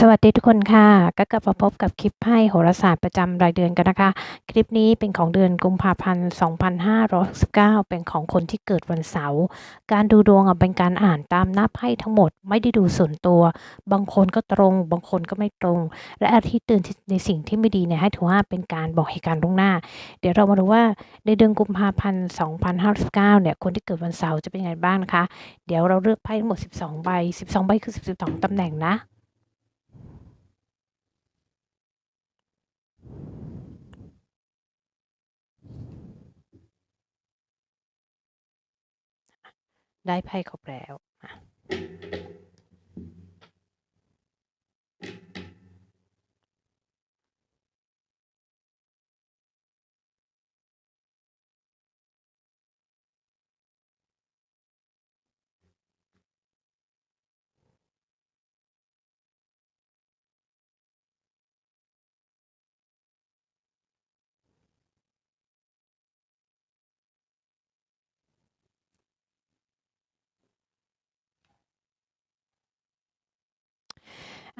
สวัสดีทุกคนค่ะ ก็กลับมาพบกับคลิปไพ่โหราศาสตร์ประจำรายเดือนกันนะคะ คลิปนี้เป็นของเดือนกุมภาพันธ์ 2569 เป็นของคนที่เกิดวันเสาร์การดูดวงเป็นการอ่านตามหน้าไพ่ทั้งหมด ไม่ได้ดูส่วนตัว บางคนก็ตรง บางคนก็ไม่ตรง และอาทิตย์เตือนในสิ่งที่ไม่ดีเนี่ยให้ถือว่าเป็นการบอกเหตุการณ์ล่วงหน้า เดี๋ยวเรามาดูว่าในเดือนกุมภาพันธ์ 2569 เนี่ยคนที่เกิดวันเสาร์จะเป็นยังไงบ้างนะคะ เดี๋ยวเราเลือกไพ่ทั้งหมด 12 ใบ 12 ใบคือ 12ตำแหน่งนะ ได้ไพ่ครบแล้ว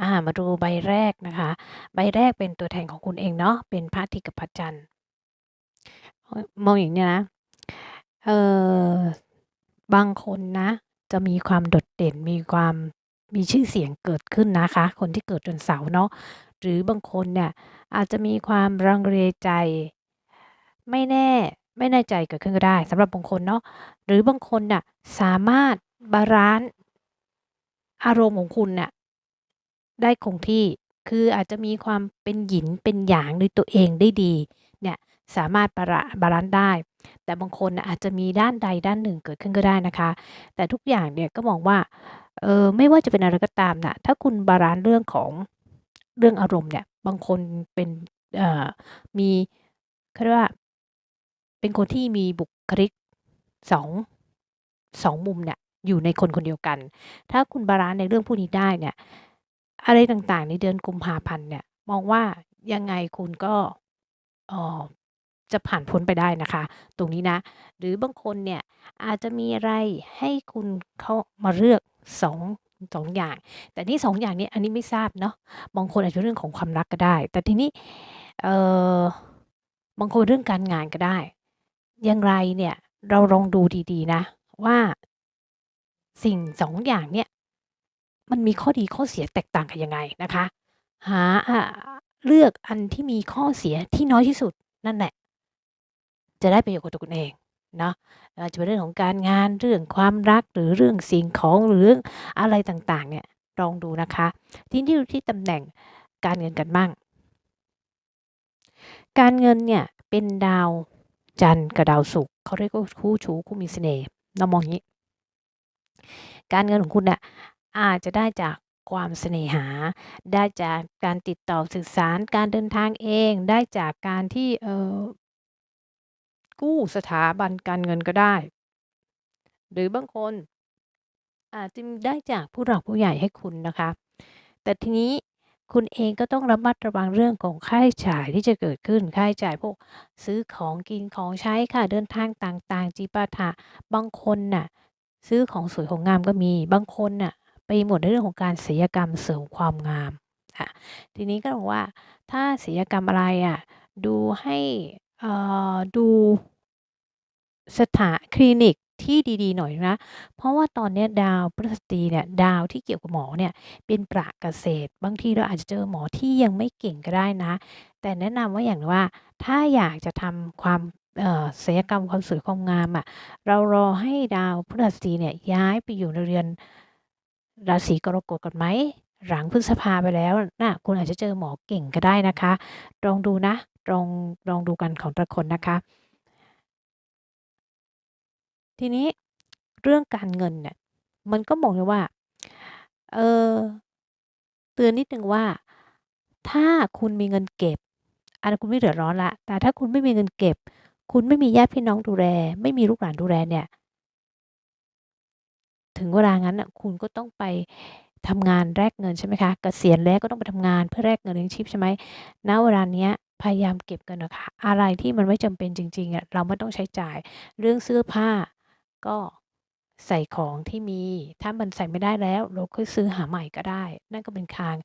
อ่ามาดูใบแรกนะคะ ใบแรกเป็นตัวแทนของคุณเองเนาะเป็นพระอาทิตย์กับพระจันทร์มองอย่างนี้นะเออบางคนนะ จะมีความโดดเด่นมีความมีชื่อเสียงเกิดขึ้นนะคะ คนที่เกิดวันเสาร์เนาะหรือบางคนเนี่ยอาจจะมีความรังเลใจ ไม่แน่ไม่แน่ใจเกิดขึ้นก็ได้สำหรับบางคนเนาะหรือบางคนน่ะสามารถบาลานซ์อารมณ์ของคุณน่ะ ได้คงที่ คืออาจจะมีความเป็นหยินเป็นหยางในตัวเองได้ดี เนี่ยสามารถบาระบาลานซ์ได้ แต่บางคนอาจจะมีด้านใดด้านหนึ่งเกิดขึ้นก็ได้นะคะ แต่ทุกอย่างเนี่ยก็มองว่าเออไม่ว่าจะเป็นอะไรก็ตามน่ะถ้าคุณบาลานซ์เรื่องของเรื่องอารมณ์เนี่ย บางคนเป็นเอ่อมีเขาเรียกว่า เป็นคนที่มีบุคลิกสองสองมุมเนี่ยอยู่ในคนคนเดียวกัน ถ้าคุณบาลานซ์ในเรื่องพวกนี้ได้เนี่ย อะไรต่างๆ ในเดือนกุมภาพันธ์เนี่ย มองว่ายังไงคุณก็เอ่อจะผ่านพ้นไปได้นะคะ ตรงนี้นะ หรือบางคนเนี่ยอาจจะมีอะไรให้คุณเขามาเลือกสองสองอย่าง แต่นี่สองอย่างนี้อันนี้ไม่ทราบเนาะบางคนอาจจะเรื่องของความรักก็ได้ แต่ทีนี้เอ่อบางคนเรื่องการงานก็ได้ อย่างไรเนี่ยเราลองดูดีๆนะ ว่าสิ่งสองอย่างเนี่ย มันมีข้อดีข้อเสียแตกต่างกันยังไงนะคะ หาเลือกอันที่มีข้อเสียที่น้อยที่สุดนั่นแหละ จะได้ประโยชน์กับตัวคุณเองเนาะไม่ว่าจะเป็นเรื่องของการงานเรื่องความรักหรือเรื่องสิ่งของหรือเรื่องอะไรต่างๆ เนี่ยลองดูนะคะ ทีนี้ดูที่ตำแหน่งการเงินกันบ้าง การเงินเนี่ยเป็นดาวจันทร์กับดาวศุกร์เขาเรียกว่าคู่ชูคู่มีเสน่ห์เรามองอย่างนี้ การเงินของคุณเนี่ย อาจจะได้จากความเสน่หา ได้จากการติดต่อสื่อสาร การเดินทางเอง ได้จากการที่ เอ่อ กู้สถาบันการเงินก็ได้ หรือบางคน อาจจะได้จากผู้หลักผู้ใหญ่ให้คุณนะคะ แต่ทีนี้คุณเองก็ต้องระมัดระวังเรื่องของค่าใช้จ่ายที่จะเกิดขึ้น ค่าใช้จ่ายพวกซื้อของกินของใช้ค่ะ เดินทางต่าง ๆจีปาถะ บางคนน่ะ ซื้อของสวยของงามก็มี บางคนน่ะ ไปหมดในเรื่องของการศิลปกรรมเสริมความงามอะทีนี้ก็บอกว่าถ้าศิลปกรรมอะไรอะดูให้ดูสถานคลินิกที่ดีๆหน่อยนะ เพราะว่าตอนนี้ดาวพฤหัสบดีเนี่ยดาวที่เกี่ยวกับหมอเนี่ยเป็นประเกษตร บางทีเราอาจจะเจอหมอที่ยังไม่เก่งก็ได้นะ แต่แนะนำว่าอย่างว่าถ้าอยากจะทำความเอ่อศัลยกรรมความสวยความงามอะเรารอให้ดาวพฤหัสบดีเนี่ยย้ายไปอยู่ในเรือน ราศีกรกฎก่อนไหมหลังพฤษภาไปแล้วน่ะคุณอาจจะเจอหมอเก่งก็ได้นะคะลองดูนะลองลองดูกันของแต่ละคนนะคะ ทีนี้เรื่องการเงินเนี่ยมันก็มองเลยว่าเออเตือนนิดนึงว่า ถ้าคุณมีเงินเก็บอันนั้นคุณไม่เดือดร้อนละแต่ถ้าคุณไม่มีเงินเก็บ คุณไม่มีญาติพี่น้องดูแล ไม่มีลูกหลานดูแลเนี่ย ถึงเวลางั้นน่ะคุณก็ต้องไปทำงานแลกเงินใช่ไหมคะ เกษียณแล้วก็ต้องไปทำงานเพื่อแลกเงินเลี้ยงชีพใช่ไหมณเวลาเนี้ยพยายามเก็บเงินนะคะ อะไรที่มันไม่จำเป็นจริงๆอะเราไม่ต้องใช้จ่าย เรื่องเสื้อผ้าก็ใส่ของที่มี ถ้ามันใส่ไม่ได้แล้ว เราค่อยซื้อหาใหม่ก็ได้ นั่นก็เป็นทาง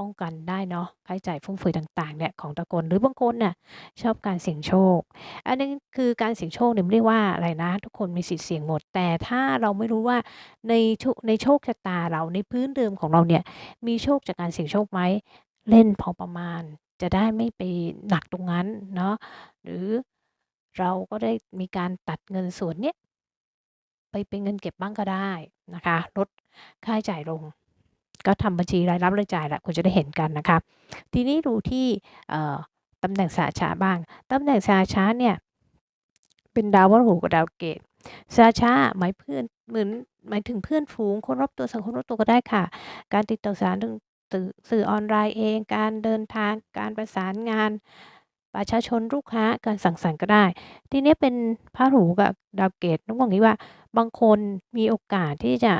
ป้องกันได้เนาะค่าใช้จ่ายฟุ่มเฟือยต่างๆเนี่ยของต่ละคนหรือบางคนน่ะชอบการเสี่ยงโชค อันนี้คือการเสี่ยงโชคเนี่ยไม่ได้ว่าอะไรนะ ทุกคนมีสิทธิ์เสี่ยงหมด แต่ถ้าเราไม่รู้ว่าในโชในโชคชะตาเราในพื้นเดิมของเราเนี่ยมีโชคจากการเสี่ยงโชคไหมเล่นพอประมาณ จะได้ไม่ไปหนักตรงนั้นเนาะหรือเราก็ได้มีการตัดเงินส่วนเนี้ยไปเป็นเงินเก็บบ้างก็ได้นะคะ ลดค่าใช้จ่ายลง ก็ทำบัญชีรายรับรายจ่ายแหละคุณจะได้เห็นกันนะคะ ทีนี้ดูที่ตำแหน่งสหชะบ้าง ตำแหน่งสหชะเนี่ย เป็นดาวพฤหัสกับดาวเกตสหชะหมายเพื่อนเหมือนหมายถึงเพื่อนฝูงคนรอบตัวสังคมรอบตัวก็ได้ค่ะ การติดต่อสารสื่อสื่อออนไลน์เอง การเดินทาง การประสานงาน ประชาชนลูกค้าการสั่งสรรค์ก็ได้ ทีนี้เป็นพระหูกับดาวเกตต้องบอกงี้ว่า บางคนมีโอกาสที่จะ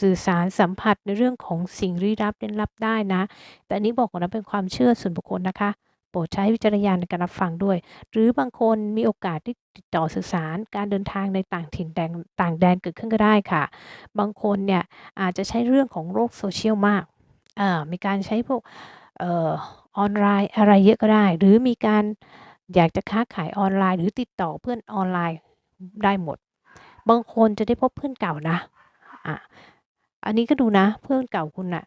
สื่อสารสัมผัสในเรื่องของสิ่งลี้ลับเร้นลับได้นะ แต่นนี้บอกก่อนนเป็นความเชื่อส่วนบุคคลนะคะ โปรดใช้วิจารณญาณในการรับฟังด้วย หรือบางคนมีโอกาสที่ติดต่อสื่อสารการเดินทางในต่างถิ่นแดนต่างแดนเกิดขึ้นก็ได้ค่ะ บางคนเนี่ยอาจจะใช้เรื่องของโลก social มากมีการใช้พวกออนไลน์อะไรเยอะก็ได้ หรือมีการอยากจะค้าขายออนไลน์ หรือติดต่อเพื่อนออนไลน์ได้หมด บางคนจะได้พบเพื่อนเก่านะอ่า อันนี้ก็ดูนะเพื่อนเก่าคุณน่ะ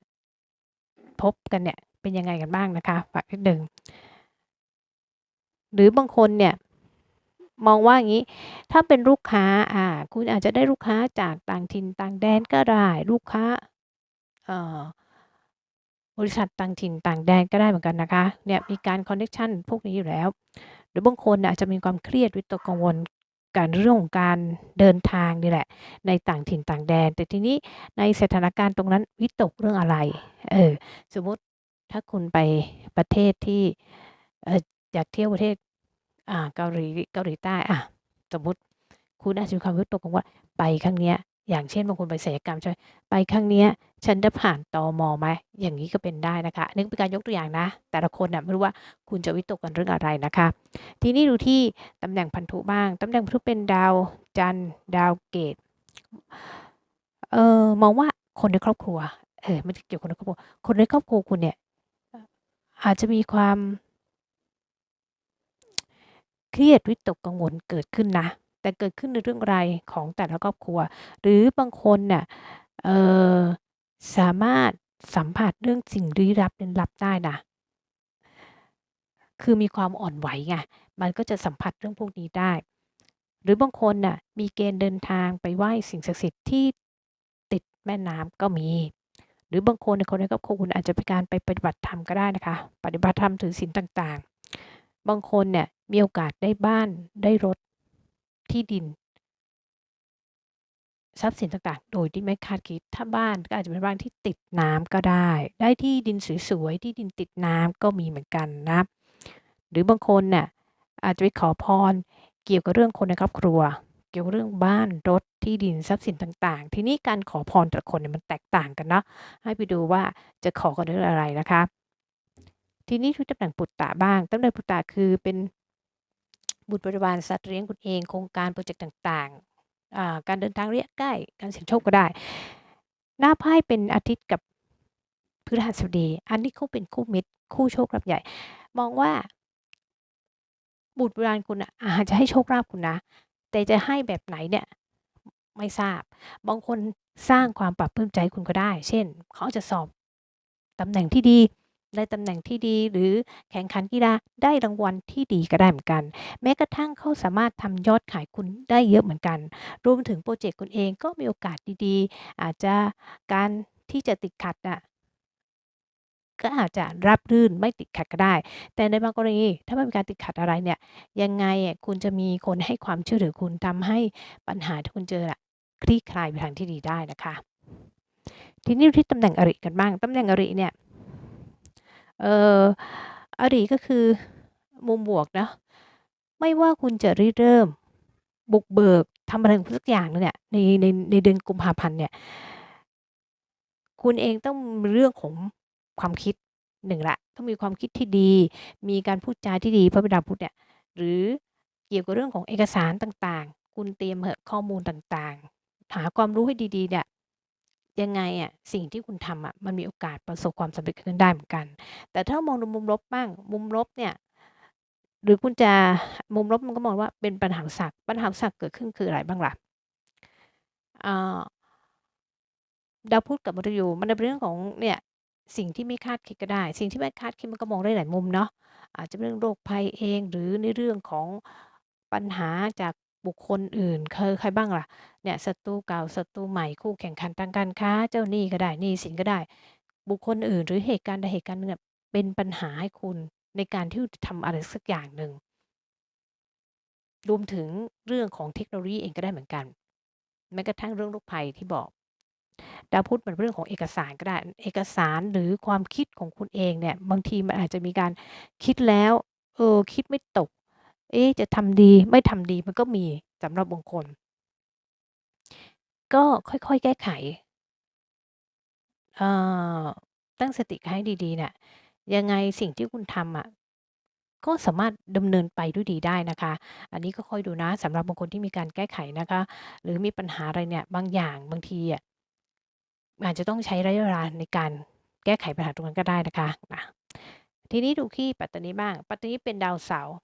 พบกันเนี่ยเป็นยังไงกันบ้างนะคะฝากนิดหนึ่งหรือบางคนเนี่ยมองว่าอย่างงี้ ถ้าเป็นลูกค้าอ่าคุณอาจจะได้ลูกค้าจากต่างถิ่นต่างแดนก็ได้ลูกค้าเอ่อบริษัทต่างถิ่นต่างแดนก็ได้เหมือนกันนะคะเนี่ยมีการคอนเน็กชันพวกนี้อยู่แล้ว หรือบางคนอาจจะมีความเครียดวิตกกังวล การเรื่องของการเดินทางนี่แหละ ในต่างถิ่นต่างแดน แต่ทีนี้ในสถานการณ์ตรงนั้นวิตกเรื่องอะไรเออสมมติถ้าคุณไปประเทศที่เอออยากเที่ยวประเทศอ่าเกาหลีเกาหลีใต้อะสมมติคุณอาจจะมีความวิตกกังวลว่าไปครั้งเนี้ย อย่างเช่นบางคนไปศัลยกรรมใช่ไหมไปครั้งเนี้ยฉันจะผ่านตอม.ไหมอย่างงี้ก็เป็นได้นะคะนนี้เป็นการยกตัวอย่างนะ แต่ละคนน่ะไม่รู้ว่าคุณจะวิตกกันเรื่องอะไรนะคะ ทีนี้ดูที่ตำแหน่งพันธุบ้างตำแหน่งพันธุเป็นดาวจันทร์ดาวเกตเอ่อมองว่าคนในครอบครัวเออไม่เกี่ยวกับคนในครอบครัวคนในครอบครัวคุณเนี่ยอาจจะมีความ เครียดวิตกกังวลเกิดขึ้นนะ แต่เกิดขึ้นในเรื่องไรของแต่ละครอบครัว หรือบางคนน่ะเอ่อสามารถสัมผัสเรื่องสิ่งลี้ลับเร้นลับได้นะคือมีความอ่อนไหวไงมันก็จะสัมผัสเรื่องพวกนี้ได้ หรือบางคนน่ะมีเกณฑ์เดินทางไปไหว้สิ่งศักดิ์สิทธิ์ที่ติดแม่น้ำก็มี หรือบางคนในคนในครอบครัวคุณอาจจะเป็นการไปปฏิบัติธรรมก็ได้นะคะ ปฏิบัติธรรมถือศีลต่างๆ บางคนเนี่ยมีโอกาสได้บ้านได้รถ ที่ดิน ทรัพย์สินต่างๆ โดยที่ไม่คาดคิด ถ้าบ้านก็อาจจะเป็นบ้านที่ติดน้ำก็ได้ ได้ที่ดินสวยๆ ที่ดินติดน้ำก็มีเหมือนกันนะ หรือบางคนน่ะอาจจะไปขอพรเกี่ยวกับเรื่องคนในครอบครัว เกี่ยวกับเรื่องบ้านรถที่ดินทรัพย์สินต่าง ๆ ทีนี้การขอพรแต่ละคนเนี่ยมันแตกต่างกันเนาะให้ไปดูว่าจะขอกันเรื่องอะไรนะคะ ทีนี้ดูตำแหน่งปุตตะบ้างตำแหน่งปุตตะคือเป็น บุตรบริวารสัตว์เลี้ยงคุณเองโครงการพรเจกต์ต่างๆ การเดินทางระยะใกล้การเสี่ยงโชคก็ได้ หน้าไพ่เป็นอาทิตย์กับพฤหัสบดี อันนี้เขาเป็นคู่มิตร คู่โชคลาภใหญ่ มองว่า บุตรบริวารคุณอาจจะให้โชคลาภคุณนะ แต่จะให้แบบไหนเนี่ยไม่ทราบ บางคนสร้างความปลาบปลื้มใจคุณก็ได้ เช่น เขาจะสอบตำแหน่งที่ดี ได้ตำแหน่งที่ดีหรือแข่งขันกีฬาได้รางวัลที่ดีก็ได้เหมือนกัน แม้กระทั่งเขาสามารถทำยอดขายคุณได้เยอะเหมือนกัน รวมถึงพรเจกต์คุณเองก็มีโอกาสดีๆ อาจจะการที่จะติดขัดน่ะก็อาจจะราบรื่นไม่ติดขัดก็ได้ แต่ในบางกรณีถ้าไม่มีการติดขัดอะไรเนี่ย ยังไงอะคุณจะมีคนให้ความช่วยเหลือคุณทำให้ปัญหาที่คุณเจออะคลี่คลายไปทางที่ดีได้นะคะ ทีนี้ที่ตำแหน่งอริกันบ้างตำแหน่งอริเนี่ย เอ่ออริก็คือมุมบวกนะ ไม่ว่าคุณจะริเริ่ม บุกเบิกทำอะไรของคุณสักอย่างเนี่ยในในในเดือนกุมภาพันธ์เนี่ย คุณเองต้องเรื่องของความคิด1แล้วต้องมีความคิดที่ดี มีการพูดจาที่ดีพระเป็นดาพุธเนี่ยหรือเกี่ยวกับเรื่องของเอกสารต่างๆ คุณเตรียมเหอะข้อมูลต่างๆ หาความรู้ให้ดีๆเนี่ย ยังไงอะสิ่งที่คุณทำอะมันมีโอกาสประสบความสำเร็จขึ้นได้เหมือนกัน แต่ถ้ามองในมุมลบบ้าง มุมลบเนี่ย หรือคุณจะมุมลบมันก็มองว่าเป็นปัญหาอุปสรรคปัญหาอุปสรรคเกิดขึ้นคืออะไรบ้างล่ะอ่าดาวพุธกับมฤตยูมันเป็นเรื่องของเนี่ยสิ่งที่ไม่คาดคิดก็ได้ สิ่งที่ไม่คาดคิดมันก็มองได้หลายมุมเนาะอาจจะเป็นเรื่องโรคภัยเอง หรือในเรื่องของปัญหาจาก บุคคลอื่นคือใครบ้างล่ะเนี่ยศัตรูเก่าศัตรูใหม่คู่แข่งขันทางการค้า เจ้าหนี้ก็ได้หนี้สินก็ได้ บุคคลอื่น หรือเหตุการณ์ใดเหตุการณ์หนึ่งเป็นปัญหาให้คุณในการที่จะทำอะไรสักอย่างหนึ่งรวมถึงเรื่องของเทคโนโลยีเองก็ได้เหมือนกันแม้กระทั่งเรื่องโรคภัยที่บอกดาวพุธมันเรื่องของเอกสารก็ได้ เอกสารหรือความคิดของคุณเองเนี่ย บางทีมันอาจจะมีการคิดแล้ว เออ คิดไม่ตก เอ๊ะ จะทำดี ไม่ทำดี มันก็มีสำหรับบางคน ก็ค่อย ๆ แก้ไขตั้งสติให้ดี ๆ เนี่ย ยังไงสิ่งที่คุณทำอะ ก็สามารถดำเนินไปด้วยดีได้นะคะ อันนี้ก็ค่อยดูนะสำหรับบางคนที่มีการแก้ไขนะคะ หรือมีปัญหาอะไรเนี่ย บางอย่าง บางทีอะ อาจจะต้องใช้ระยะเวลาในการแก้ไขปัญหาตรงนั้นก็ได้นะคะนะทีนี้ดูที่ปัตตานีบ้าง ปัตตานีเป็นดาวเสาร์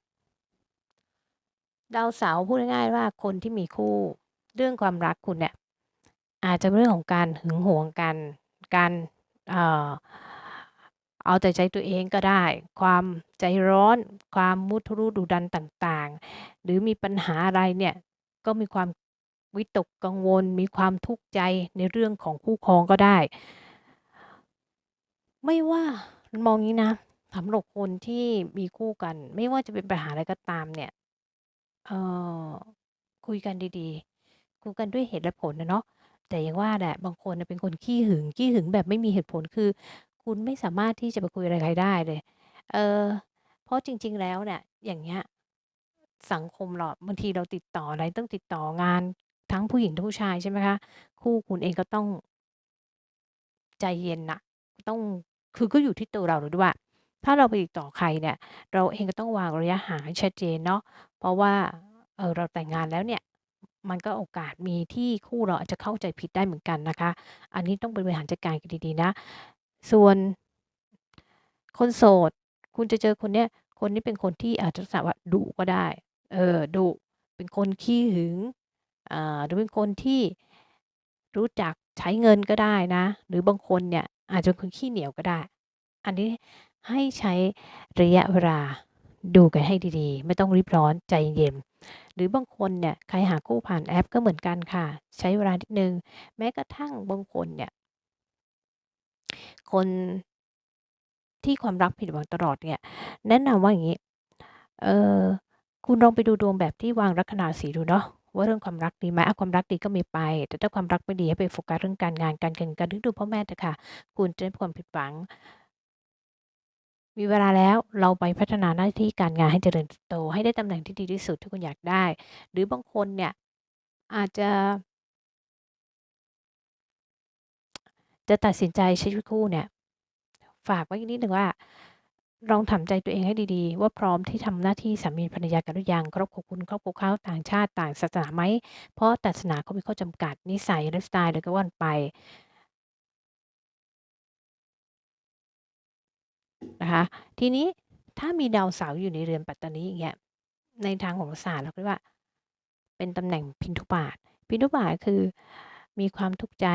ดาวเสาร์พูดง่ายๆว่าคนที่มีคู่เรื่องความรักคุณเนี่ยอาจจะเป็นเรื่องของการหึงหวงกัน การเอ่อเอาแต่ใจตัวเองก็ได้ ความใจร้อน ความมุทะลุดุดันต่างๆ หรือมีปัญหาอะไรเนี่ยก็มีความวิตกกังวล มีความทุกข์ใจในเรื่องของคู่ครองก็ได้ ไม่ว่ามองนี้นะสำหรับคนที่มีคู่กัน ไม่ว่าจะเป็นปัญหาอะไรก็ตามเนี่ย เออคุยกันดี ๆ คุยกันด้วยเหตุและผลนะเนาะ แต่อย่างว่าแหละ บางคนเป็นคนขี้หึง ขี้หึงแบบไม่มีเหตุผล คือคุณไม่สามารถที่จะไปคุยอะไรใครได้เลย เออ เพราะจริง ๆ แล้วเนี่ย อย่างเงี้ย สังคมเรา บางทีเราติดต่ออะไร ต้องติดต่องานทั้งผู้หญิงทั้งผู้ชาย ใช่ไหมคะ คู่คุณเองก็ต้อง ใจเย็นน่ะ ต้อง คือก็อยู่ที่ตัวเราด้วยว่า ถ้าเราไปติดต่อใครเนี่ย เราเองก็ต้องวางระยะห่างให้ชัดเจนเนาะ เพราะว่า เออ เราแต่งงานแล้วเนี่ย มันก็โอกาสมีที่คู่เราอาจจะเข้าใจผิดได้เหมือนกันนะคะ อันนี้ต้องบริหารจัดการกันดี ๆ นะ ส่วน คนโสด คุณจะเจอคนเนี้ย คนนี้เป็นคนที่อาจจะสว่าดุก็ได้ เออ ดุ เป็นคนขี้หึง อ่า หรือเป็นคนที่รู้จักใช้เงินก็ได้นะ หรือบางคนเนี่ยอาจจะเป็นคนขี้เหนียวก็ได้ อันนี้ให้ใช้ระยะเวลา ดูกันให้ดีๆ ไม่ต้องรีบร้อนใจเย็น หรือบางคนเนี่ยใครหาคู่ผ่านแอปก็เหมือนกันค่ะ ใช้เวลานิดนึง แม้กระทั่งบางคนเนี่ย คนที่ความรักผิดหวังตลอดเนี่ย แนะนำว่าอย่างนี้ เออคุณลองไปดูดวงแบบที่วางลัคนาสีดูเนาะว่าเรื่องความรักดีไหมความรักดีก็มีไป แต่ถ้าความรักไม่ดีให้ไปโฟกัสเรื่องการงานการเงินการดูพ่อแม่เถอะค่ะ คุณจะได้ความผิดหวัง มีเวลาแล้วเราไปพัฒนาหน้าที่การงานให้เจริญโต ให้ได้ตำแหน่งที่ดีที่สุดที่คุณอยากได้ หรือบางคนเนี่ยอาจจะ จะตัดสินใจใช้ชีวิตคู่เนี่ย ฝากไว้นิดหนึ่งว่า ลองถามใจตัวเองให้ดีๆ ว่าพร้อมที่ทำหน้าที่สามีภรรยากันหรือยังครอบครัวคุณครอบครัวเขาต่างชาติต่างศาสนาไหม เพราะศาสนาเขามีข้อจำกัดนิสัยไลฟ์สไตล์เลยก็ว่านไป นะคะ ทีนี้ถ้ามีดาวเสาร์อยู่ในเรือนปัตตานีอย่างเงี้ยในทางโหราศาสตร์เราเรียกว่า เป็นตำแหน่งพินทุบาทพินทุบาทคือมีความทุกข์ใจ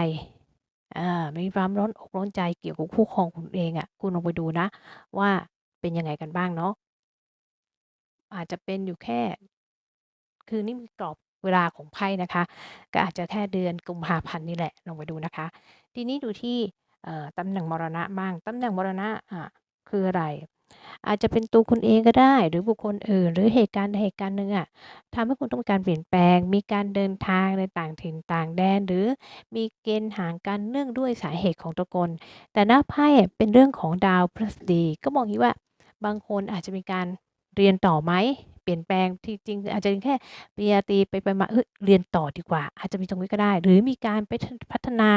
มีความร้อนอกร้อนใจเกี่ยวกับคู่ครองคุณเองอะคุณลองไปดูนะ ว่าเป็นยังไงกันบ้างเนาะอาจจะเป็นอยู่แค่ คือนี่มีกรอบเวลาของไพ่นะคะ ก็อาจจะแค่เดือนกุมภาพันธ์นี่แหละลองไปดูนะคะ ทีนี้ดูที่ตำแหน่งมรณะบ้างตำแหน่งมรณะอะ คืออะไร อาจจะเป็นตัวคุณเองก็ได้ หรือบุคคลอื่น หรือเหตุการณ์เหตุการณ์หนึ่งอะทำให้คุณต้องการเปลี่ยนแปลง มีการเดินทางในต่างถิ่นต่างแดน หรือมีเกณฑ์ห่างกันเนื่องด้วยสาเหตุของตะกลแต่หน้าไพ่เป็นเรื่องของดาวพฤหัสบดีก็มองที่ว่าบางคนอาจจะมีการเรียนต่อไหม เปลี่ยนแปลงที่จริงอาจจะแค่ปริญญาตรีไปไปมาเฮ้ยเรียนต่อดีกว่า อาจจะมีตรงนี้ก็ได้ หรือมีการไปพัฒนา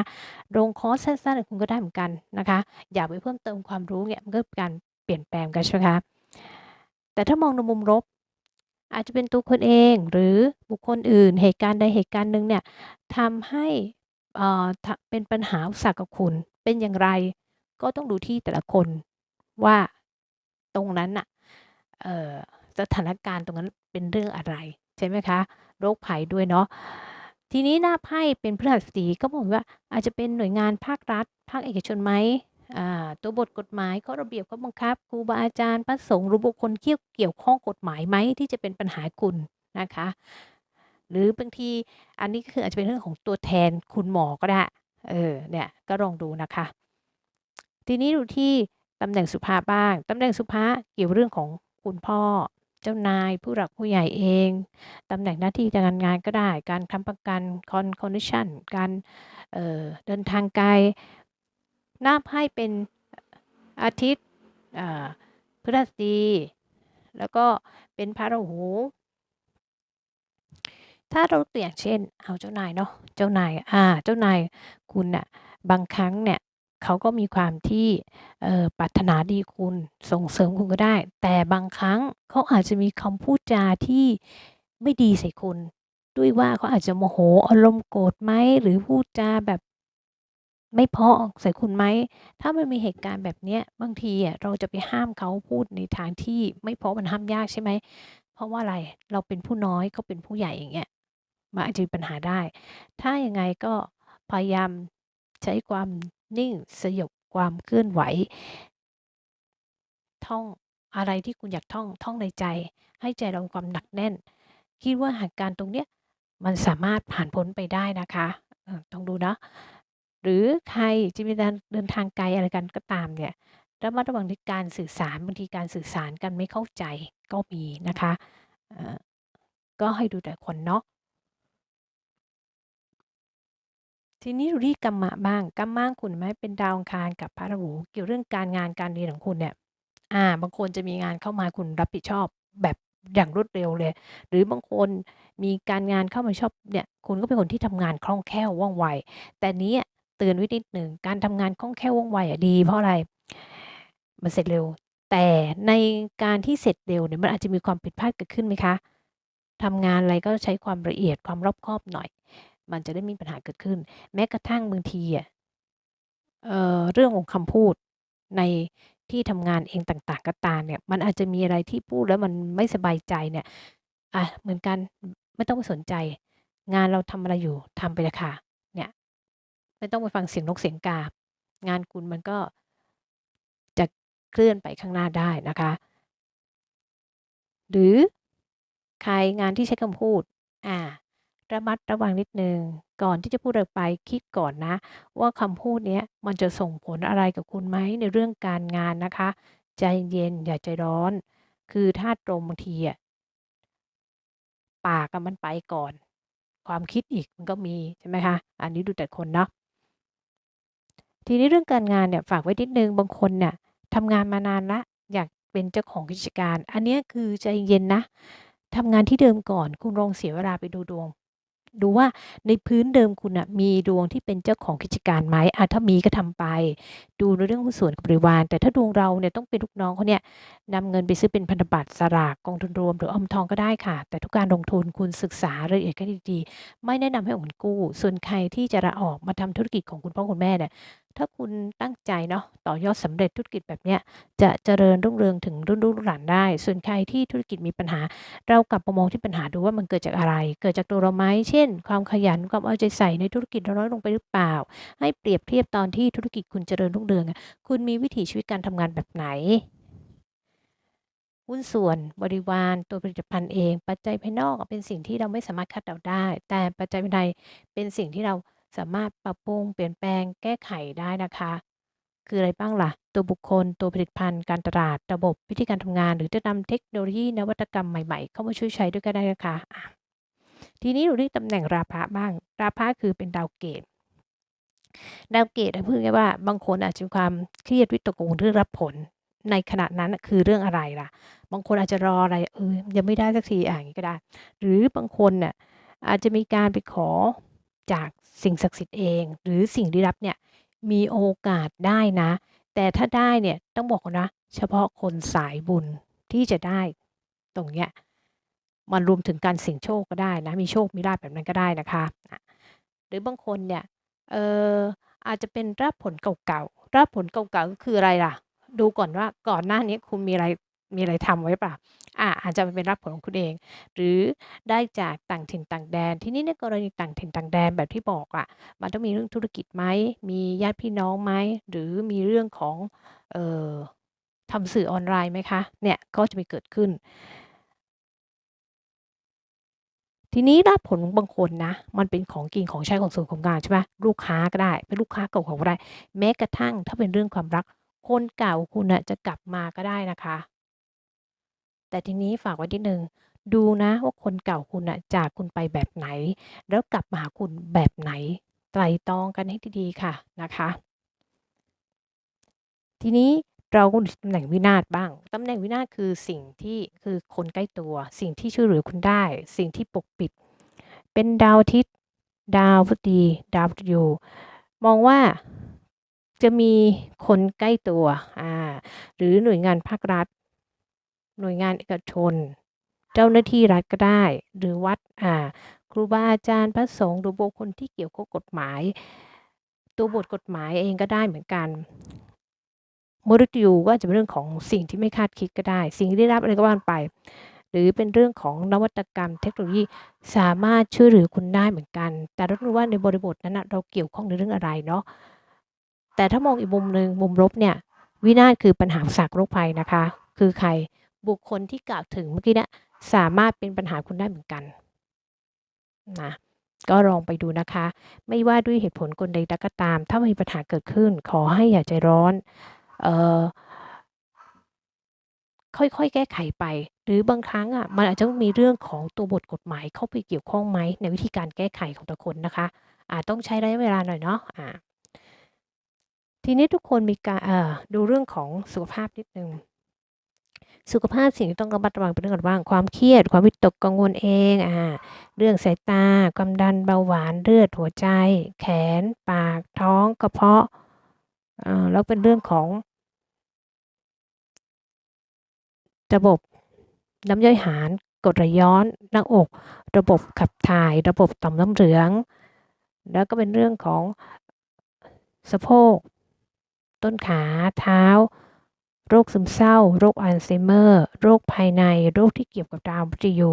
ลงคอร์สสั้นๆคุณก็ได้เหมือนกันนะคะ อยากไปเพิ่มเติมความรู้เนี่ยมันก็เป็นการเปลี่ยนแปลงกันใช่ไหมคะแต่ถ้ามองในมุมลบอาจจะเป็นตัวคนเองหรือบุคคลอื่นเหตุการณ์ใดเหตุการณ์หนึ่งเนี่ยทำให้เป็นปัญหาอุปสรรคกับคุณเป็นอย่างไร ก็ต้องดูที่แต่ละคนว่าตรงนั้นน่ะเอ่อ สถานการณ์ตรงนั้นเป็นเรื่องอะไร ใช่ไหมคะ โรคภัยด้วยเนาะทีนี้หน้าไพ่เป็นพฤหัสบดีก็บอกว่าอาจจะเป็นหน่วยงานภาครัฐ ภาคเอกชนไหมตัวบทกฎหมายข้อระเบียบข้อบังคับครูบาอาจารย์พระสงฆ์หรือบุคคลเกี่ยวเกี่ยวข้องกฎหมายไหมที่จะเป็นปัญหาคุณนะคะ หรือบางทีอันนี้คืออาจจะเป็นเรื่องของตัวแทนคุณหมอก็ได้เออเนี่ยก็ลองดูนะคะ ทีนี้ดูที่ตำแหน่งสุภาพบ้างตำแหน่งสุภาพเกี่ยวเรื่องของคุณพ่อ เจ้านายผู้หลักผู้ใหญ่เองตำแหน่งหน้าที่การงานก็ได้ การค้ำประกันคอนคอนดิชันการเเดินทางไกลน้าไพ่เป็นอาทิตย์พฤหัสบดีแล้วก็เป็นพระราหู ถ้าเราตัวอย่างเช่น เอาเจ้านายเนาะเจ้านายอ่าเจ้านายคุณน่ะบางครั้งเนี่ย เขาก็มีความที่เอ่อปรารถนาดีคุณส่งเสริมคุณก็ได้ แต่บางครั้งเขาอาจจะมีคำพูดจาที่ไม่ดีใส่คุณ ด้วยว่าเขาอาจจะโมโห อารมณ์โกรธไหม หรือพูดจาแบบ ไม่เพราะใส่คุณไหม ถ้ามันมีเหตุการณ์แบบเนี้ย บางทีอะเราจะไปห้ามเขาพูดในทางที่ไม่เพราะมันห้ามยากใช่ไหม เพราะว่าอะไร เราเป็นผู้น้อย เขาเป็นผู้ใหญ่ อย่างเงี้ย มันอาจจะมีปัญหาได้ ถ้ายังไงก็พยายามใช้ความ นิ่งสยบความเคลื่อนไหว ท่องอะไรที่คุณอยากท่องท่องในใจ ให้ใจเราความหนักแน่น คิดว่าเหตุการณ์ตรงเนี้ยมันสามารถผ่านพ้นไปได้นะคะต้องดูเนาะหรือใครจะมีการเดินทางไกลอะไรกันก็ตามเนี่ยระมัดระวังในการสื่อสารบางทีการสื่อสารกันไม่เข้าใจก็มีนะคะก็ให้ดูแต่คนเนาะ ทีนี้ดูที่กัมมะบ้าง กัมมะคุณไหมเป็นดาวอังคารกับพระราหู เกี่ยวเรื่องการงานการเรียนของคุณเนี่ย อ่า บางคนจะมีงานเข้ามาคุณรับผิดชอบแบบอย่างรวดเร็วเลย หรือบางคนมีการงานเข้ามาชอบเนี่ย คุณก็เป็นคนที่ทำงานคล่องแคล่วว่องไว แต่เนี้ยเตือนไว้นิดหนึ่ง การทำงานคล่องแคล่วว่องไวอะดี เพราะอะไร มันเสร็จเร็ว แต่ในการที่เสร็จเร็วเนี่ยมันอาจจะมีความผิดพลาดเกิดขึ้นไหมคะทำงานอะไรก็ใช้ความละเอียดความรอบคอบหน่อย มันจะได้ไม่มีปัญหาเกิดขึ้น แม้กระทั่งบางทีอะเอ่อเรื่องของคำพูดในที่ทำงานเองต่างๆ ก็ตามเนี่ย มันอาจจะมีอะไรที่พูดแล้วมันไม่สบายใจเนี่ย อะ เหมือนกันไม่ต้องไปสนใจ งานเราทำอะไรอยู่ทำไปเลยค่ะ เนี่ย ไม่ต้องไปฟังเสียงนกเสียงกา งานคุณมันก็จะเคลื่อนไปข้างหน้าได้นะคะ หรือใครงานที่ใช้คำพูด อ่า ระมัดระวังนิดหนึ่งก่อนที่จะพูดอะไรไปคิดก่อนนะ ว่าคำพูดเนี้ยมันจะส่งผลอะไรกับคุณไหมในเรื่องการงานนะคะ ใจเย็นอย่าใจร้อน คือธาตุลมบางทีอะปากมันไปก่อน ความคิดอีกมันก็มีใช่ไหมคะอันนี้ดูแต่คนเนาะทีนี้เรื่องการงานเนี่ยฝากไว้นิดหนึ่งบางคนเนี่ยทำงานมานานล้วอยากเป็นเจ้าของกิจการ อันนี้คือใจเย็นนะทำงานที่เดิมก่อน คุณลองเสียเวลาไปดูดวง ดูว่าในพื้นเดิมคุณน่ะมีดวงที่เป็นเจ้าของกิจการไหมอาถ้ามีก็ทำไป ดูในเรื่องหุ้นส่วนกับบริวาร แต่ถ้าดวงเราเนี่ยต้องเป็นลูกน้องเขาเนี่ยนำเงินไปซื้อเป็นพันธบัตรสลากกองทุนรวม หรือออมทองก็ได้ค่ะ แต่ทุกการลงทุนคุณศึกษารายละเอียดกันดีๆ ไม่แนะนำให้โอนกู้ ส่วนใครที่จะลาออกมาทำธุรกิจของคุณพ่อคุณแม่เนี่ย ถ้าคุณตั้งใจเนาะต่อยอดสำเร็จธุรกิจแบบเนี้ยจะเจริญรุ่งเรืองถึงรุ่นลูกหลานได้ ส่วนใครที่ธุรกิจมีปัญหา เรากลับมามองที่ปัญหาดูว่ามันเกิดจากอะไร เกิดจากตัวเราไหมเช่น ความขยันความเอาใจใส่ในธุรกิจเราน้อยลงไปหรือเปล่า ให้เปรียบเทียบตอนที่ธุรกิจคุณเจริญรุ่งเรือง คุณมีวิถีชีวิตการทำงานแบบไหนหุ้นส่วนบริวารตัวผลิตภัณฑ์เอง ปัจจัยภายนอกเป็นสิ่งที่เราไม่สามารถคาดเดาได้ แต่ปัจจัยภายในเป็นสิ่งที่เรา สามารถปรับปรุงเปลี่ยนแปลงแก้ไขได้นะคะ คืออะไรบ้างล่ะ ตัวบุคคล ตัวผลิตภัณฑ์ การตลาด ระบบวิธีการทำงาน หรือจะนำเทคโนโลยีนวัตกรรมใหม่ๆ เข้ามาช่วยใช้ด้วยก็ได้นะคะะทีนี้ดูที่ตำแหน่งราพะบ้าง ราพะคือเป็นดาวเกตดาวเกตอะพูดง่ายว่าบางคนอาจจะมีความเครียดวิตกกังวลเรื่องรับผลในขณะนั้นคือเรื่องอะไรล่ะ บางคนอาจจะรออะไรเออยังไม่ได้สักทีอย่างงี้ก็ได้ หรือบางคนน่ะอาจจะมีการไปขอจาก สิ่งศักดิ์สิทธิ์เอง หรือสิ่งลี้ลับเนี่ยมีโอกาสได้นะ แต่ถ้าได้เนี่ยต้องบอกนะ เฉพาะคนสายบุญที่จะได้ตรงเนี้ยมันรวมถึงการเสี่ยงโชคก็ได้นะ มีโชคมีลาภแบบนั้นก็ได้นะคะหรือบางคนเนี่ยเอออาจจะเป็นรากผลเก่าๆรากผลเก่าๆก็คืออะไรล่ะ ดูก่อนว่าก่อนหน้านี้คุณมีอะไร มีอะไรทำไว้เปล่าอาอาจจะเป็นรากผลของคุณเอง หรือได้จากต่างถิ่นต่างแดน ที่นี้ในกรณีต่างถิ่นต่างแดนแบบที่บอกอะมันต้องมีเรื่องธุรกิจไหม มีญาติพี่น้องไหม หรือมีเรื่องของเอ่อทำสื่อออนไลน์ไหมคะ เนี่ยก็จะมีเกิดขึ้น ทีนี้รากผลบางคนนะ มันเป็นของกินของใช้ของส่วนของงานใช่ไหมลูกค้าก็ได้ เป็นลูกค้าเก่าๆก็ได้ แม้กระทั่งถ้าเป็นเรื่องความรัก คนเก่าคุณนะจะกลับมาก็ได้นะคะ แต่ทีนี้ฝากไว้นิดหนึ่งดูนะว่าคนเก่าคุณน่ะจากคุณไปแบบไหน แล้วกลับมาหาคุณแบบไหน ไตรตรองกันให้ดีๆค่ะนะคะ ทีนี้เราก็ดูตำแหน่งวินาศบ้าง ตำแหน่งวินาศคือสิ่งที่คือคนใกล้ตัว สิ่งที่ช่วยเหลือคุณได้ สิ่งที่ปกปิด เป็นดาวอาทิตย์ดาวพฤหัสบดี ดาวยูมองว่าจะมีคนใกล้ตัวอ่าหรือหน่วยงานภาครัฐ หน่วยงานเอกชน เจ้าหน้าที่รัฐก็ได้ หรือวัดอ่าครูบาอาจารย์พระสงฆ์หรือบุคคลที่เกี่ยวข้องกฎหมาย ตัวบทกฎหมายเองก็ได้เหมือนกันมฤตยูก็อาจะเป็นเรื่องของสิ่งที่ไม่คาดคิดก็ได้ สิ่งที่ได้รับอะไรก็ว่าไป หรือเป็นเรื่องของนวัตกรรม เทคโนโลยีสามารถช่วยเหลือคุณได้เหมือนกัน แต่ต้องดูว่าในบริบทนั้นนะเราเกี่ยวข้องในเรื่องอะไรเนาะแต่ถ้ามองอีกมุมหนึ่งมุมลบเนี่ยวินาศคือปัญหาสรรคโรคภัยนะคะ คือใคร บุคคลที่กล่าวถึงเมื่อกี้นี่ยสามารถเป็นปัญหาคุณได้เหมือนกันนะก็ลองไปดูนะคะ ไม่ว่าด้วยเหตุผลกลใดๆก็ตาม ถ้ามีปัญหาเกิดขึ้น ขอให้อย่าใจร้อนเอ่อค่อยๆ แก้ไขไป หรือบางครั้งอะมันอาจจะมีเรื่องของตัวบทกฎหมายเข้าไปเกี่ยวข้องไหมในวิธีการแก้ไขของแต่ละคนนะคะอาจต้องใช้ระยะเวลาหน่อยเนาะอ่าทีนี้ทุกคนมีการดูเรื่องของสุขภาพนิดนึง สุขภาพสิ่งที่ต้องระมัดระวังเป็นเรื่องอะไรบ้างความเครียด ความวิตกกังวลเองอ่าเรื่องสายตา ความดันเบาหวานเลือดหัวใจ แขน ปาก ท้องกระเพาะอ่าแล้วเป็นเรื่องของ ระบบน้ำย่อยอาหารกรดไหลย้อนหน้าอก ระบบขับถ่าย ระบบต่อมน้ำเหลือง แล้วก็เป็นเรื่องของสะโพก ต้นขาเท้า โรคซึมเศร้า โรคอัลไซเมอร์ โรคภายใน โรคที่เกี่ยวกับดาวมฤตยู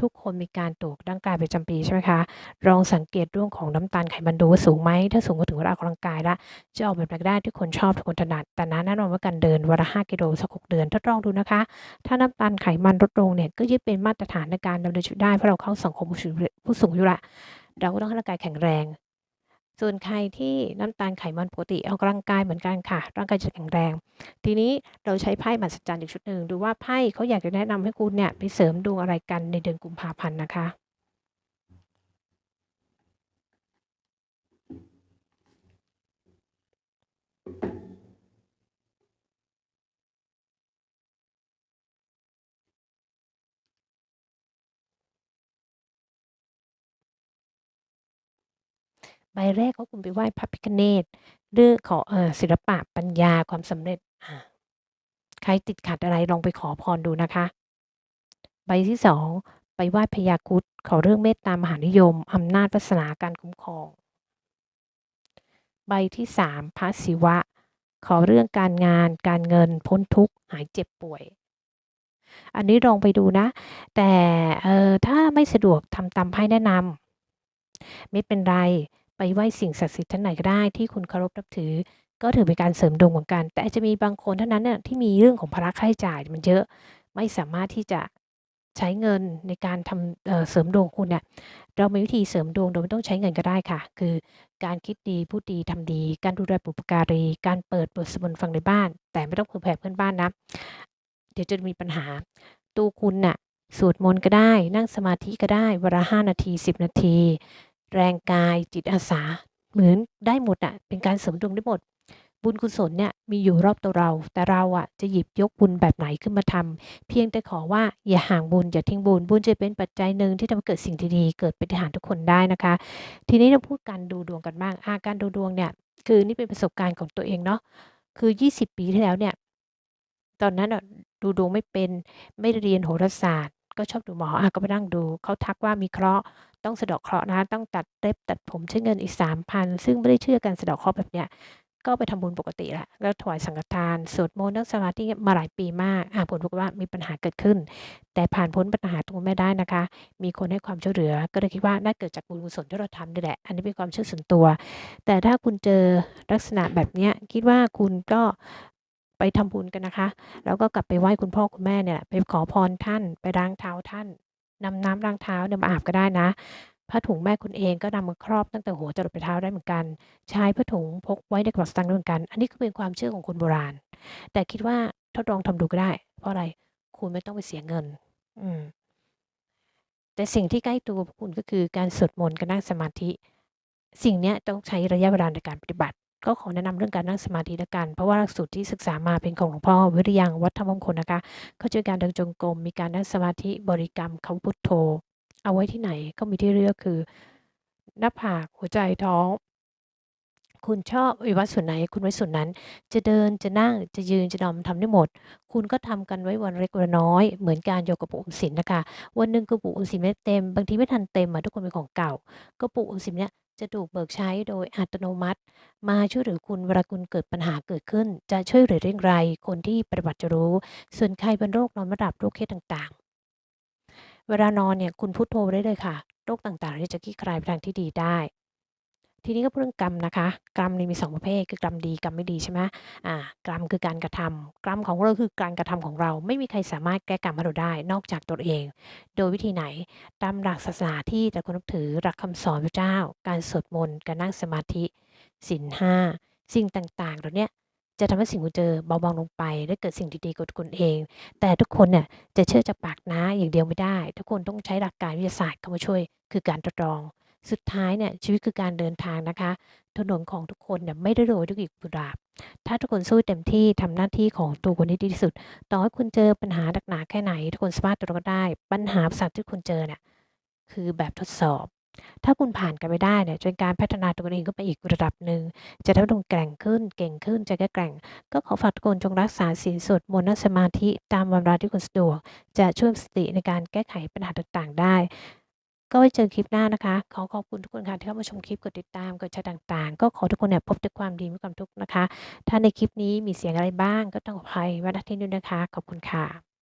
ทุกคนมีการตรวจร่างกายประจำปีใช่ไหมคะลองสังเกตเรื่องของน้ำตาลไขมันดูว่าสูงไหม ถ้าสูงก็ถึงเวลาออกกำลังกายล้วจะออกแบบไหนได้ที่คนชอบทุกคนถนัด แต่นะแนะนำว่าการเดินวันละ5กิโลสัก6เดือนทดลองดูนะคะ ถ้าน้ำตาลไขมันลดลงเนี่ยก็ยึดเป็นมาตรฐานในการดำเนินชีวิตได้เพราะเราเข้าสังคมผู้สูงอายุล้วเราก็ต้องให้ร่างกายแข็งแรง ส่วนใครที่น้ำตาลไขมันปกติออกกำลังกายเหมือนกันค่ะ ร่างกายจะแข็งแรง ทีนี้เราใช้ไพ่มหัศจรรย์อีกชุดหนึ่งดูว่าไพ่เขาอยากจะแนะนำให้คุณเนี่ยไปเสริมดวงอะไรกันในเดือนกุมภาพันธ์นะคะ ใบแรกก็คุณไปไหว้พระพิฆเนศเรื่องของศิลปะปัญญาความสำเร็จใครติดขัดอะไรลองไปขอพรดูนะคะ ใบที่2ไปไหว้พญาครุฑขอเรื่องเมตตามหานิยมอำนาจวาสนาการคุ้มครอง ใบที่3พระศิวะ ขอเรื่องการงาน การเงิน พ้นทุกข์หายเจ็บป่วย อันนี้ลองไปดูนะ แต่ออถ้าไม่สะดวกทำตามไพ่แนะนำไม่เป็นไร ไปไหว้สิ่งศักดิ์สิทธิ์ท่านไหนก็ได้ที่คุณเคารพนับถือ ก็ถือเป็นการเสริมดวงเหมือนกัน แต่อาจจะมีบางคนเท่านั้นเนี่ยที่มีเรื่องของภาระค่าใช้จ่ายมันเยอะไม่สามารถที่จะใช้เงินในการทำเอ่อเสริมดวงคุณเนี่ยเรามีวิธีเสริมดวงโดยไม่ต้องใช้เงินก็ได้ค่ะ คือการคิดดีพูดดีทำดี การดูแลบุพการี การเปิดบทสวดนฟังในบ้าน แต่ไม่ต้องเผื่อแผ่เพื่อนบ้านนะเดี๋ยวจะมีปัญหาตัวคุณน่ะสวดมนต์ก็ได้ นั่งสมาธิก็ได้เวันละ5นาที10นาที แรงกายจิตอาสา เหมือนได้หมดอะเป็นการเสริมดวงได้หมด บุญกุศลเนี่ยมีอยู่รอบตัวเรา แต่เราอะจะหยิบยกบุญแบบไหนขึ้นมาทำเพียงแต่ขอว่าอย่าห่างบุญอย่าทิ้งบุญ บุญจะเป็นปัจจัยหนึ่งที่ทำให้เกิดสิ่งดีๆเกิดปฏิหารทุกคนได้นะคะ ทีนี้เราพูดการดูดวงกันบ้างอาการดูดวงเนี่ย คือนี่เป็นประสบการณ์ของตัวเองเนาะคือ 20 ปีที่แล้วเนี่ย ตอนนั้นดูดวงไม่เป็นไม่เรียนโหราศาสตร์ ก็ชอบดูหมออาก็ไปนั่งดู เขาทักว่ามีเคราะห์ ต้องสะดาะเคราะห์นะคะต้องตัดเล็บตัดผมใช้เงินอีก3,000ซึ่งไม่ได้เชื่อการสะดาะเคราะห์แบบเนี้ยก็ไปทำบุญปกติแหละแล้วถวายสังฆทานสวดมนต์นั่งสมาธิมาหลายปีมากอ่าผลปรากฏว่ามีปัญหาเกิดขึ้น แต่ผ่านพ้นปัญหาตรงไม่ได้นะคะ มีคนให้ความช่วยเหลือ ก็เลยคิดว่าน่าเกิดจากบุญกุศลที่เราทำนี่แหละ อันนี้เป็นความเชื่อส่วนตัว แต่ถ้าคุณเจอลักษณะแบบเนี้ยคิดว่าคุณก็ไปทำบุญกันนะคะ แล้วก็กลับไปไหว้คุณพ่อคุณแม่เนี่ย ไปขอพรท่าน ไปล้างเท้าท่าน นำน้ำล้างเท้าเนี่ยมาอาบก็ได้นะ ผ้าถุงแม่คุณเองก็นำมาครอบตั้งแต่หัวจรดปลายเท้าได้เหมือนกัน ใช้ผ้าถุงพกไว้ในกระเป๋าสตางค์ด้เหมือนกัน อันนี้ก็เป็นความเชื่อของคนโบราณ แต่คิดว่าทดลองทำดูก็ได้ เพราะอะไร คุณไม่ต้องไปเสียเงิน อืม แต่สิ่งที่ใกล้ตัวคุณก็คือการสวดมนต์การนั่งสมาธิ สิ่งเนี้ยต้องใช้ระยะเวลาในการปฏิบัติ ก็ขอแนะนำเรื่องการนั่งสมาธิละกัน เพราะว่าหลักสูตรที่ศึกษามาเป็นของหลวงพ่อวิริยังวัดธรรมงคลนะคะเขาจะมีการเดินจงกรม มีการนั่งสมาธิบริกรรมคำพุทโธ เอาไว้ที่ไหนก็มีที่เลือกคือ หน้าผาก หัวใจ ท้อง คุณชอบอวัยวะส่วนไหน คุณไว้ส่วนนั้น จะเดิน จะนั่ง จะยืน จะนอนทำได้หมด คุณก็ทำกันไว้วันเล็กวันน้อย เหมือนการโยกกระปุกออมสินนะคะ วันหนึ่งกระปุกออมสินไม่เต็ม บางทีไม่ทันเต็มอะทุกคนเป็นของเก่ากระปุกออมสินเนี่ย จะถูกเบิกใช้โดยอัตโนมัติ มาช่วยเหลือคุณเวลาคุณเกิดปัญหาเกิดขึ้น จะช่วยเหลือเร่งไร คนที่ปฏิบัติจะรู้ ส่วนใครเป็นโรคนอนไม่หลับโรคเครียดต่างๆ เวลานอนเนี่ยคุณพุทโธไว้ได้เลยค่ะ โรคต่างๆนี่จะคลี่คลายไปทางที่ดีได้ ทีนี้ก็พูดเรื่องกรรมนะคะ กรรมนี่มี 2 ประเภท คือกรรมดีกรรมไม่ดีใช่ไหมอ่ากรรมคือการกระทำกรรมของเราคือการกระทำของเรา ไม่มีใครสามารถแก้กรรมให้เราได้ นอกจากตนเอง โดยวิธีไหน ตามหลักศาสนาที่แต่คนนับถือหลักคำสอนพระเจ้า การสวดมนต์การนั่งสมาธิศีลห้าสิ่งต่างๆเหล่าเนี้ยจะทำให้สิ่งคุณเจอเบาบางลงไปและเกิดสิ่งดีๆกับคุณเอง แต่ทุกคนเนี่ยจะเชื่อจากปากน้าอย่างเดียวไม่ได้ ทุกคนต้องใช้หลักการวิทยาศาสตร์เข้ามาช่วย คือการทดลอง สุดท้ายเนี่ยชีวิตคือการเดินทางนะคะ ถนนของทุกคนเนี่ยไม่ได้โรยด้วยกลีบกุหลาบ ถ้าทุกคนสู้เต็มที่ทำหน้าที่ของตัวคนที่ดีที่สุด ต่อให้คุณเจอปัญหาหนักหนาแค่ไหน ทุกคนสามารถตัวก็ได้ ปัญหาอุปสรรคที่คุณเจอเนี่ยคือแบบทดสอบ ถ้าคุณผ่านกันไปได้เนี่ยจนการพัฒนาตัวเองก็ไปอีกระดับหนึ่ง จะทำให้คุณแกร่งขึ้น เก่งขึ้นใจก็แกร่ง ก็ขอฝากทุกคนจงรักษาศีลสวดมนต์นั่งสมาธิตามเวลาที่คุณสะดวก จะช่วยสติในการแก้ไขปัญหาต่างๆ ได้ ก็ไว้เจอคลิปหน้านะคะ ขอขอบคุณทุกคนค่ะที่เข้ามาชมคลิปกดติดตามกดแชร์ต่างๆ ก็ขอทุกคนเนี่ยพบแต่ความดีไม่ความทุกข์นะคะ ถ้าในคลิปนี้มีเสียงอะไรบ้างก็ต้องขออภัยไว้ณที่นี้ด้วยนะคะ ขอบคุณค่ะ